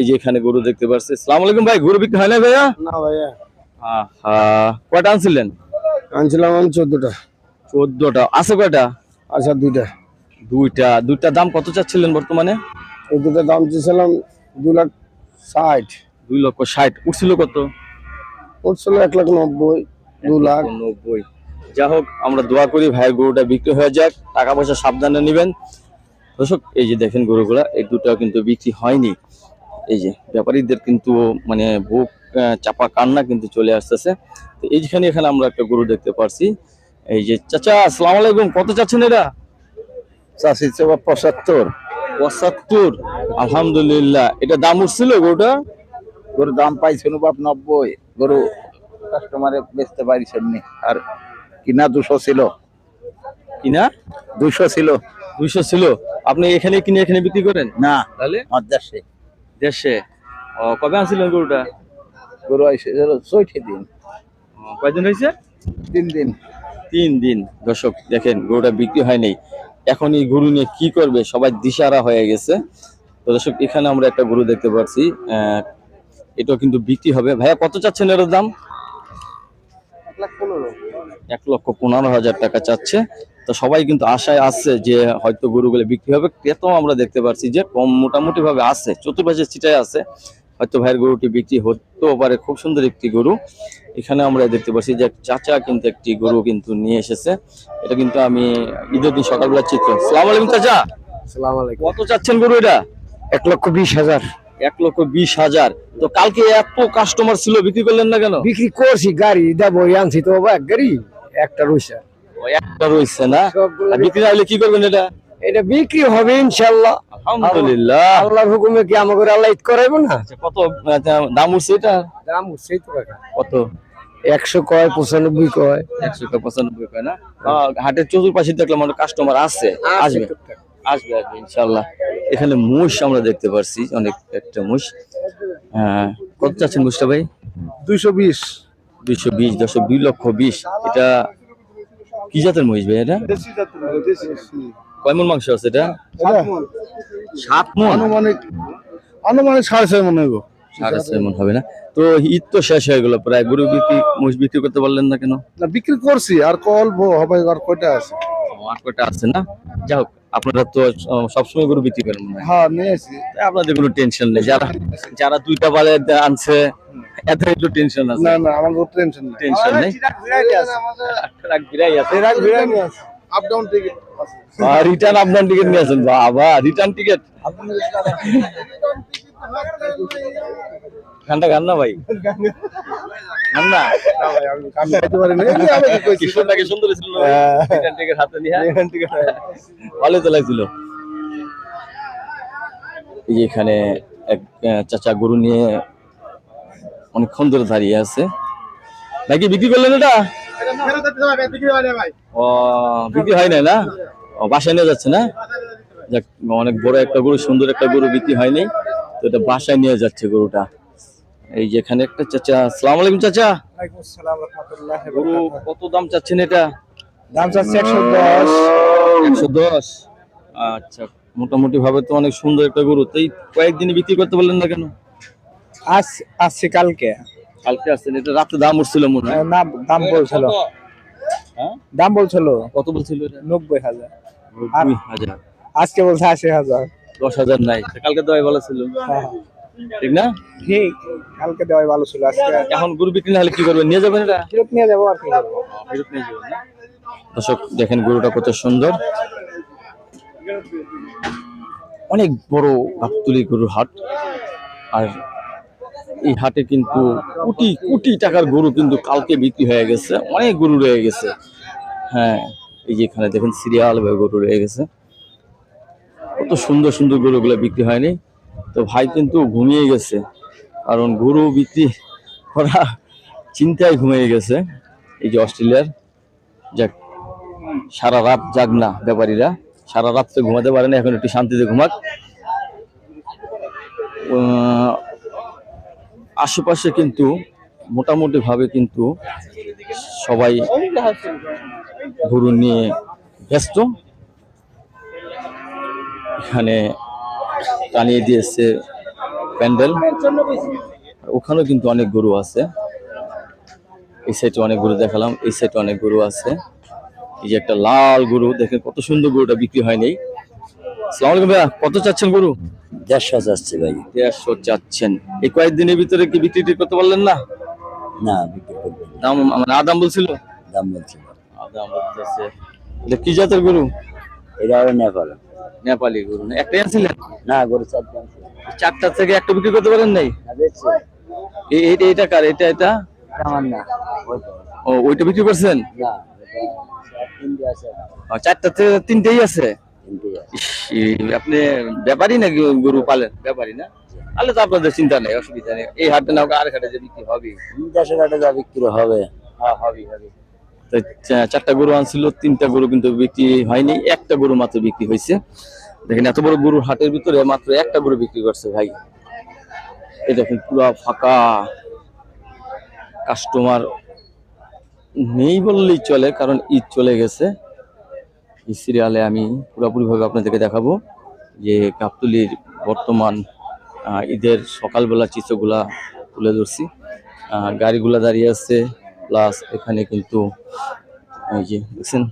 এখানে গরু দেখতে পাচ্ছি সালাম আলাইকুম ভাই গরু বিক্রি হয় না ভাইয়া? না ভাইয়া। আহা কয়টা আনছিলেন? আনছিলাম আমি চোদ্দটা। চোদ্দটা। আছে কয়টা? আচ্ছা দুইটা। দুইটা। দুইটার দাম কত চাচ্ছিলেন বর্তমানে? ওই দুটার দাম চেয়েছিলাম দু লাখ ষাট। দুই লক্ষ ষাট। উঠছিল কত? উঠছিল এক লাখ নব্বই দু লাখ। নব্বই। যা হোক আমরা দোয়া করি ভাইয়ের গরুটা বিক্রি হয়ে যাক। টাকা পয়সা সাবধানে নেবেন। দর্শক এই যে দেখেন গরুগুলা এই দুটাও কিন্তু বিক্রি হয়নি। এই যে ব্যাপারীদের কিন্তু মানে বুক চাপা কান্না কিন্তু চলে আসতেছে। তো এইখানে এখানে আমরা একটা গরু দেখতে পারছি। এই যে চাচা আসসালামু আলাইকুম। কত চাচ্ছেন এটা? চাষি চেবা পঁচাত্তর। পঁচাত্তর? আলহামদুলিল্লাহ। এটা দাম উঠছিল গরুটা? গরুর দাম পাইছেন বাপ নব্বই। গরু কাস্টমারে বেচতে পারিছেন নি। আর কিনা দুশো ছিল। কিনা? দুশো ছিল। দুইশো ছিল। আপনি এখানে কিনে এখানে বিক্রি করেন? না তাহলে? মাদ্রাসে দেশে। ও কবে আনছিলেন গরুটা? গরু আইসে ছয়টি দিন। কয়দিন হয়েছে তিন দিন। তিন দিন। দর্শক দেখেন গরুটা বিক্রি হয়নি এখন এই গরু নিয়ে কি করবে? সবাই দিশারা হয়ে গেছে। তো দর্শক এখানে আমরা একটা গরু দেখতে পাচ্ছি। এটাও কিন্তু বিক্রি হবে। ভাইয়া কত চাচ্ছেন এর দাম? এক লক্ষ পনেরো হাজার টাকা চাচ্ছে। তো সবাই কিন্তু আশায় আসছে যে হয়তো গরুগুলো বিক্রি হবে। ক্রেতাও আমরা দেখতে পাচ্ছি যে কম মোটামুটি ভাবে আছে। চতুর্পাশে চিটায় আছে। হয়তো ভাইয়ের গরুটি বিক্রি হতেও পারে। খুব সুন্দর একটি গরু। এখানে আমরা দেখতে পাচ্ছি যে চাচা কিন্তু একটি গরু কিন্তু নিয়ে এসেছে। এটা কিন্তু আমি ঈদের দিন সকালবেলা চিত্র সালাম আলাইকুম চাচা। সালাম আলাইকুম। কত চাচ্ছেন গরু এটা? এক লক্ষ বিশ হাজার। এক লক্ষ বিশ হাজার। তো কালকে এত কাস্টমার ছিল বিক্রি করলেন না কেন? বিক্রি করছি গাড়ি দেবো আনছি তো এক গাড়ি একটা রয়েছে। একটা রয়েছে না? বিক্রি না হলে কি করবেন এটা? এটা বিক্রি হবে ইনশাল্লাহ আলহামদুলিল্লাহ। আল্লাহর হুকুমে কি আমাকে আল্লাহ ঈদ করাইবো না? আচ্ছা, কত আচ্ছা, দাম উঠছে এটা দাম সেই তো কত? একশো কয় পঁচানব্বই কয়। একশো পঁচানব্বই কয় না? আহ, হাটের চতুর্পাশে দেখলাম অনেক কাস্টমার আছে। আসবে? আসবে আসবে ইনশাল্লাহ এখানে মুষ আমরা দেখতে পারছি অনেক একটা মুষ। হ্যাঁ কত চাচ্ছেন মুষটা ভাই? দুইশো বিশ। দুইশো বিশ দশো দুই লক্ষ বিশ। এটা কি জাতের মহিষ ভাই এটা? কয় মন মাংস আছে এটা? সাত মন। আনুমানিক আনুমানিক সাড়ে ছয় মনে হইব। সাড়ে ছয় মন হবে না। তো ঈদ তো শেষ হয়ে গেল প্রায় গরু বিক্রি মহিষ বিক্রি করতে পারলেন না কেন? না বিক্রি করছি আর কল হবে আর কয়টা আছে? কয়টা আছে না? যাই হোক আপনারা তো সবসময় গরু বিক্রি করেন মনে হয়। আপনাদের কোনো টেনশন নেই। যারা যারা দুইটা বালে আনছে এত একটু টেনশন আছে। না না আমার কোনো টেনশন নেই। টেনশন নেই? ট্রাক বিরাই আছে। বিরাই নিয়ে আপ ডাউন টিকিট রিটার্ন নিয়ে আসেন। বাবা রিটার্ন টিকিট গানটা গান না ভাই? গান না আমি খাইতে পারি না এই আমি কি কইছি কি সুন্দর কি সুন্দর ছিল রিটার্ন টিকিট হাতে নিয়ে। ভালো তো লাগছিল। এই যে এখানে এক চাচা গরু নিয়ে অনেকক্ষণ ধরে দাঁড়িয়ে আছে। নাকি বিক্রি করলেন এটা? ও বিক্রি হয় নাই না? ও বাসায় নিয়ে যাচ্ছে না? অনেক বড় একটা গরু সুন্দর একটা গরু বিক্রি হয়নি। তো এটা বাসায় নিয়ে যাচ্ছে গরুটা। এই যেখানে একটা চাচা। সালাম আলাইকুম চাচা। গরু কত দাম চাচ্ছেন এটা? দাম চাচ্ছে একশো দশ। একশো দশ? আচ্ছা মোটামুটি ভাবে তো অনেক সুন্দর একটা গরু। তাই কয়েকদিনে বিক্রি করতে পারলেন না কেন? আজ আসছে কালকে। কালকে আসছেন এটা রাতে দাম উঠছিল মনে হয়। না দাম বলছিল। হ্যাঁ? দাম বলছিল। কত বলছিল এটা? নব্বই হাজার। হাজার। আজকে বলছে আশি হাজার। দশ হাজার নাই। কালকে দেওয়াই ভালো ছিল। ঠিক না? ঠিক। কালকে দেওয়াই ভালো ছিল আজকে এখন গরু বিক্রি না হলে কি করবেন নিয়ে যাবেন এটা? ফেরত নিয়ে যাব আর কি। ফেরত নিয়ে যাবেন দর্শক দেখেন গরুটা কত সুন্দর। অনেক বড় গাবতুলি গরুর হাট। আর এই হাটে কিন্তু কোটি কোটি টাকার গরু কিন্তু কালকে বিক্রি হয়ে গেছে। অনেক গরু রয়ে গেছে। হ্যাঁ এই যে এখানে দেখেন সিরিয়াল গরু রয়ে গেছে। কত সুন্দর সুন্দর গরুগুলো বিক্রি হয়নি। তো ভাই কিন্তু ঘুমিয়ে গেছে। কারণ গরু বিক্রি করা চিন্তায় ঘুমিয়ে গেছে। এই যে অস্ট্রেলিয়ার, যাক, সারা রাত যাক না ব্যাপারীরা। সারা রাত তো ঘুমাতে পারে না, এখন একটু শান্তিতে ঘুমাক। আশেপাশে কিন্তু মোটামুটি ভাবে কিন্তু সবাই গরু নিয়ে ব্যস্ত। এখানে টানিয়ে দিয়েছে প্যান্ডেল। ওখানেও কিন্তু অনেক গরু আছে। এই সাইডে অনেক গরু দেখালাম এই সাইডে অনেক গরু আছে। এই যে একটা লাল গরু দেখেন কত সুন্দর গরুটা বিক্রি হয়নি ভাইয়া কত চাচ্ছেন গরু? দেড়শো যাচ্ছে ভাই। দেড়শো চাচ্ছেন। এই কয়েকদিনের ভিতরে কি বিক্রি করতে পারলেন না? না বিক্রি করবেন দাম মানে আদাম বলছিল? দাম আদাম বলতেছে। এটা কি জাতের গরু? এটা নেপাল নেপালি গরু না? একটাই আনছিলেন না গরু চারটে চারটা থেকে একটা বিক্রি করতে পারেন নাই? এইটা এটা কার? এটা এটা? আমার না। ও ওইটা বিক্রি করছেন? না চারটা থেকে তিনটেই আছে? আপনি ব্যাপারই নাকি গরু পালেন? ব্যাপারী না? তাহলে তো আপনাদের চিন্তা নেই অসুবিধা নেই। এই হাটে না আর হাটে যে বিক্রি হবে? টাকা যা বিক্রি হবে। হ্যাঁ হবে হবে তো চা- চারটা গরু আনছিল, তিনটা গরু কিন্তু বিক্রি হয়নি, একটা গরু মাত্র বিক্রি হয়েছে। দেখেন, এত বড় গরুর হাটের ভিতরে মাত্র একটা গরু বিক্রি করছে ভাই। এই দেখেন, পুরো ফাঁকা। কাস্টমার নেই বললেই চলে, কারণ ঈদ চলে গেছে। এই সিরিয়ালে আমি পুরোপুরিভাবে আপনাদেরকে দেখাবো যে গাবতলির বর্তমান ঈদের সকালবেলা চিত্রগুলা তুলে ধরছি। গাড়িগুলা দাঁড়িয়ে আছে প্লাস এখানে কিন্তু এই যে দেখছেন